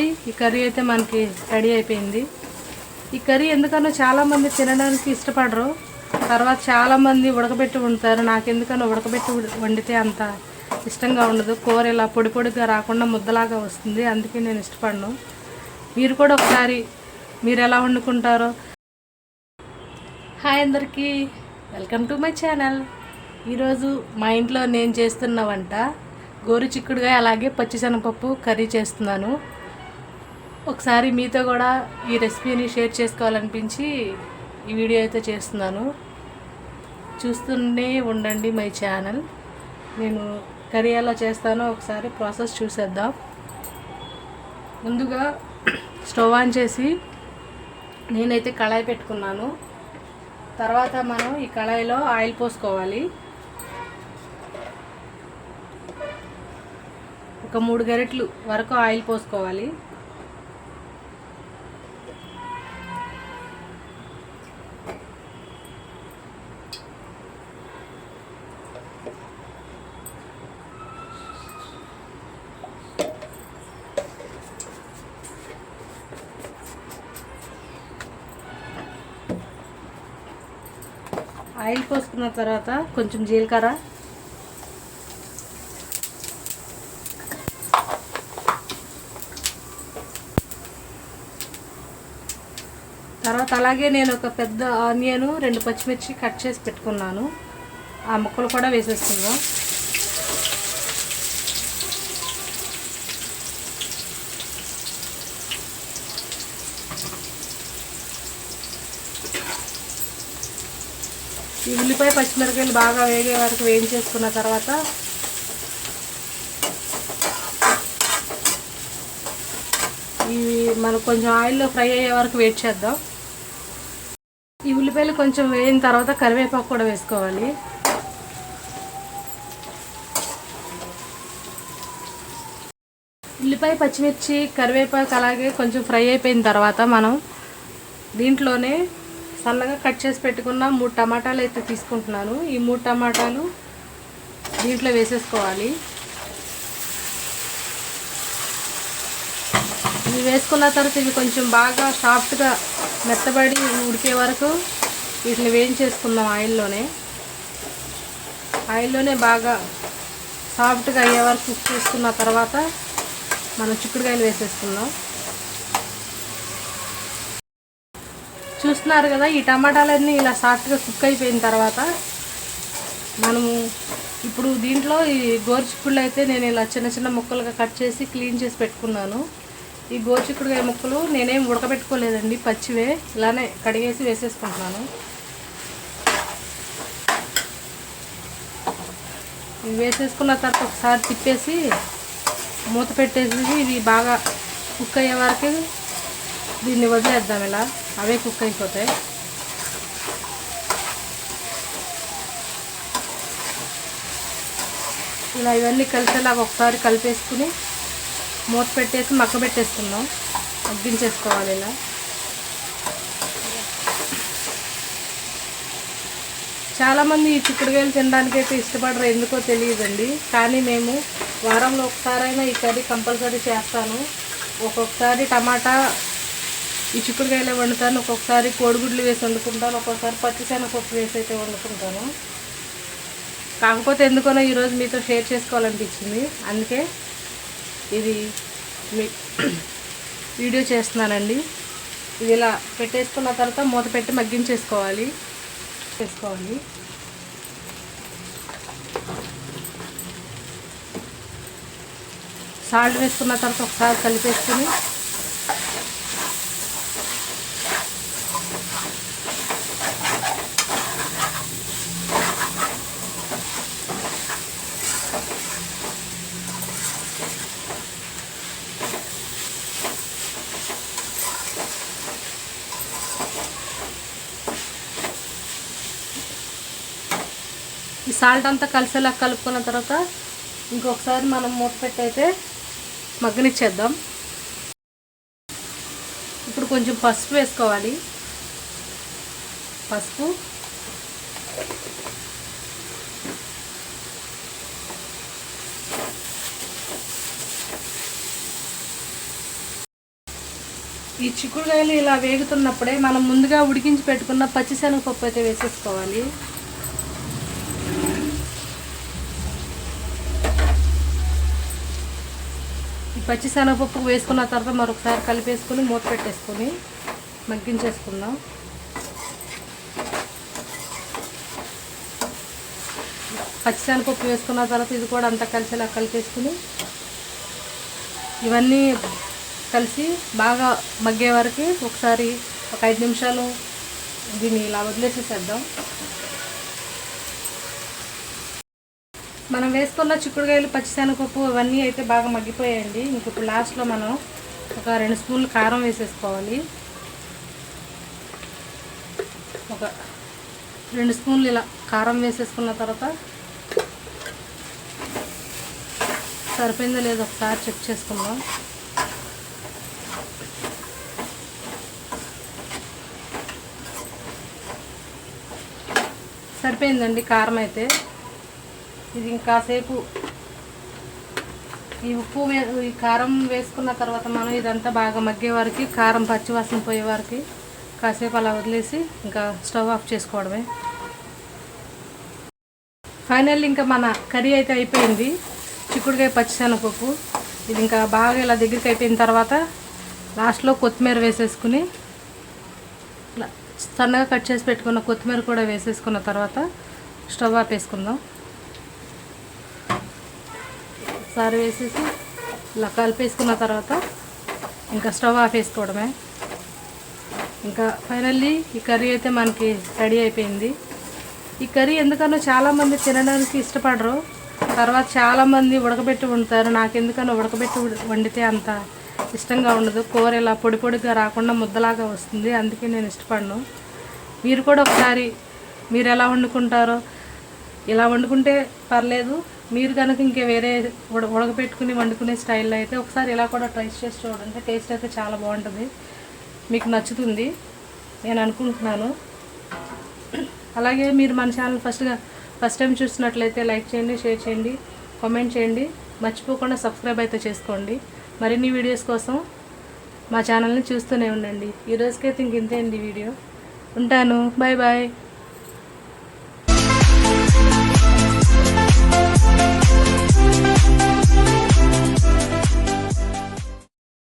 ఈ కర్రీ అయితే మనకి రెడీ అయిపోయింది. ఈ కర్రీ ఎందుకనో చాలామంది తినడానికి ఇష్టపడరు. తర్వాత చాలామంది ఉడకబెట్టి వండుతారు. నాకు ఎందుకనో ఉడకబెట్టి వండితే అంత ఇష్టంగా ఉండదు. కూర ఇలా పొడి పొడిగా రాకుండా ముద్దలాగా వస్తుంది. అందుకే నేను ఇష్టపడను. మీరు కూడా ఒకసారి మీరు ఎలా వండుకుంటారో. హాయ్ అందరికీ. Welcome to my channel. ఈరోజు మా ఇంట్లో నేను చేస్తున్న వంట గోరు చిక్కుడుగా అలాగే పచ్చిశనగపప్పు కర్రీ చేస్తున్నాను. ఒకసారి మీతో కూడా ఈ రెసిపీని షేర్ చేసుకోవాలనిపించి ఈ వీడియో అయితే చేస్తున్నాను. చూస్తూనే ఉండండి మై ఛానల్. నేను కర్రీ ఎలా చేస్తానో ఒకసారి ప్రాసెస్ చూసేద్దాం. ముందుగా స్టవ్ ఆన్ చేసి నేనైతే కళాయి పెట్టుకున్నాను. తర్వాత మనం ఈ కళాయిలో ఆయిల్ పోసుకోవాలి. ఒక మూడు గరిటెలు వరకు ఆయిల్ పోసుకోవాలి. ఆయిల్ పోసుకున్న తర్వాత కొంచెం జీలకర్ర. తర్వాత అలాగే నేను ఒక పెద్ద ఆనియను రెండు పచ్చిమిర్చి కట్ చేసి పెట్టుకున్నాను. ఆ ముక్కలు కూడా వేసేస్తున్నాం ఈ ఉల్లిపాయ పచ్చిమిరపకాయలు బాగా వేగే వరకు వేయించేసుకున్న తర్వాత ఇవి మనం కొంచెం ఆయిల్లో ఫ్రై అయ్యే వరకు వెయిట్ చేద్దాం. ఈ ఉల్లిపాయలు కొంచెం వేయిన తర్వాత కరివేపాకు కూడా వేసుకోవాలి. ఉల్లిపాయ పచ్చిమిర్చి కరివేపాకు అలాగే కొంచెం ఫ్రై అయిపోయిన తర్వాత మనం దీంట్లోనే సన్నగా కట్ చేసి పెట్టుకున్న మూడు టమాటాలు అయితే తీసుకుంటున్నాను. ఈ మూడు టమాటాలు దీంట్లో వేసేసుకోవాలి. ఇవి వేసుకున్న తర్వాత ఇవి కొంచెం బాగా సాఫ్ట్గా మెత్తబడి ఉడికే వరకు వీటిని వేయించేసుకుందాం ఆయిల్లోనే. ఆయిల్లోనే బాగా సాఫ్ట్గా అయ్యే వరకు కుక్ చేసుకున్న తర్వాత మనం చిక్కుడుకాయలు వేసేసుకుందాం. చూస్తున్నారు కదా ఈ టమాటాలన్నీ ఇలా సాఫ్ట్గా కుక్ అయిపోయిన తర్వాత మనము ఇప్పుడు దీంట్లో ఈ గోరుచిక్కుళ్ళు అయితే నేను ఇలా చిన్న చిన్న ముక్కలుగా కట్ చేసి క్లీన్ చేసి పెట్టుకున్నాను. ఈ గోరుచిక్కుడుకాయ ముక్కలు నేనేం ఉడకబెట్టుకోలేదండి పచ్చివే. ఇలానే కడిగేసి వేసేసుకుంటున్నాను. ఇవి వేసేసుకున్న తర్వాత ఒకసారి తిప్పేసి మూత పెట్టేసి ఇవి బాగా కుక్ అయ్యే వరకు దీన్ని వదిలేద్దాం ఇలా. అవే కుక్ అయిపోతాయి. ఇలా ఇవన్నీ కలిసేలాగా ఒకసారి కలిపేసుకుని మూత పెట్టేసి మక్క పెట్టేస్తున్నాం. మగ్గించేసుకోవాలి ఇలా. చాలామంది ఈ చిక్కుడుకాయలు తినడానికి అయితే ఇష్టపడరు ఎందుకో తెలియదండి. కానీ మేము వారంలో ఒకసారైనా ఈ కర్రీ కంపల్సరీ చేస్తాను. ఒక్కొక్కసారి టమాటా ఈ చిక్కుడుకాయలే వండుతాను. ఒక్కొక్కసారి కోడిగుడ్లు వేసి వండుకుంటాను. ఒక్కొక్కసారి పచ్చిశనగపప్పు వేసి అయితే వండుకుంటాను. కాకపోతే ఎందుకనో ఈరోజు మీతో షేర్ చేసుకోవాలనిపించింది. అందుకే ఇది మీ వీడియో చేస్తున్నానండి. ఇది ఇలా పెట్టేసుకున్న తర్వాత మూత పెట్టి మగ్గించేసుకోవాలి. చేసుకోవాలి. సాల్ట్ వేసుకున్న తర్వాత ఒకసారి కలిపేసుకుని ఈ సాల్ట్ అంతా కలిసేలా కలుపుకున్న తర్వాత ఇంకొకసారి మనం మూత పెట్టి అయితే మగ్గనిచ్చేద్దాం. ఇప్పుడు కొంచెం పసుపు వేసుకోవాలి. పసుపు. ఈ చిక్కుడుకాయలు ఇలా వేగుతున్నప్పుడే మనం ముందుగా ఉడికించి పెట్టుకున్న పచ్చిశనగపప్పు అయితే వేసేసుకోవాలి. పచ్చిశనగపప్పు వేసుకున్న తర్వాత మరొకసారి కలిపేసుకొని మూత పెట్టేసుకొని మగ్గించేసుకుందాం. పచ్చిశనగపప్పు వేసుకున్న తర్వాత ఇది కూడా అంతా కలిసేలా కలిపేసుకుని ఇవన్నీ కలిసి బాగా మగ్గే వరకు ఒకసారి ఒక ఐదు నిమిషాలు దీన్ని ఇలా వదిలేసేసేద్దాం. మనం వేసుకున్న చిక్కుడుకాయలు పచ్చిశనగపప్పు ఇవన్నీ అయితే బాగా మగ్గిపోయాయండి. ఇంక ఇప్పుడు లాస్ట్లో మనం ఒక రెండు స్పూన్లు కారం వేసేసుకోవాలి. ఒక రెండు స్పూన్లు ఇలా కారం వేసేసుకున్న తర్వాత సరిపోయిందో లేదో ఒకసారి చెక్ చేసుకుందాం. సరిపోయిందండి కారం అయితే. ఇది ఇంకాసేపు ఈ ఉప్పు వే- ఈ కారం వేసుకున్న తర్వాత మనం ఇదంతా బాగా మగ్గే వారికి కారం పచ్చివాసన పోయే వారికి కాసేపు అలా వదిలేసి ఇంకా స్టవ్ ఆఫ్ చేసుకోవడమే. ఫైనల్ ఇంకా మన కర్రీ అయితే అయిపోయింది. చిక్కుడుకాయ పచ్చిశనగపప్పు. ఇది ఇంకా బాగా ఇలా దగ్గరికి అయిపోయిన తర్వాత లాస్ట్లో కొత్తిమీర వేసేసుకుని ఇలా సన్నగా కట్ చేసి పెట్టుకున్న కొత్తిమీర కూడా వేసేసుకున్న తర్వాత స్టవ్ ఆపేసుకుందాం ఒకసారి వేసేసి ఇలా కలిపేసుకున్న తర్వాత ఇంకా స్టవ్ ఆపేసుకోవడమే ఇంకా ఫైనల్లీ ఈ కర్రీ అయితే మనకి రెడీ అయిపోయింది. ఈ కర్రీ ఎందుకనో చాలామంది తినడానికి ఇష్టపడరు. తర్వాత చాలామంది ఉడకబెట్టి వండుతారు. నాకు ఎందుకనో ఉడకబెట్టి వండితే అంత ఇష్టంగా ఉండదు. కూర ఇలా పొడి పొడిగా రాకుండా ముద్దలాగా వస్తుంది. అందుకే నేను ఇష్టపడను. మీరు కూడా ఒకసారి మీరు ఎలా వండుకుంటారో ఇలా వండుకుంటే పర్లేదు. మీరు కనుక ఇంకా వేరే ఉడ ఉడకపెట్టుకుని వండుకునే స్టైల్లో అయితే ఒకసారి ఇలా కూడా ట్రై చేసి చూడండి. టేస్ట్ అయితే చాలా బాగుంటుంది. మీకు నచ్చుతుంది. నేను అనుకుంటున్నాను. అలాగే మీరు మన ఛానల్ ఫస్ట్గా ఫస్ట్ టైం చూసినట్లయితే లైక్ చేయండి షేర్ చేయండి కామెంట్ చేయండి. మర్చిపోకుండా సబ్స్క్రైబ్ అయితే చేసుకోండి. మరిన్ని వీడియోస్ కోసం మా ఛానల్ని చూస్తూనే ఉండండి. ఈ రోజుకైతే ఇంక ఇంతే అండి వీడియో. ఉంటాను. Bye bye.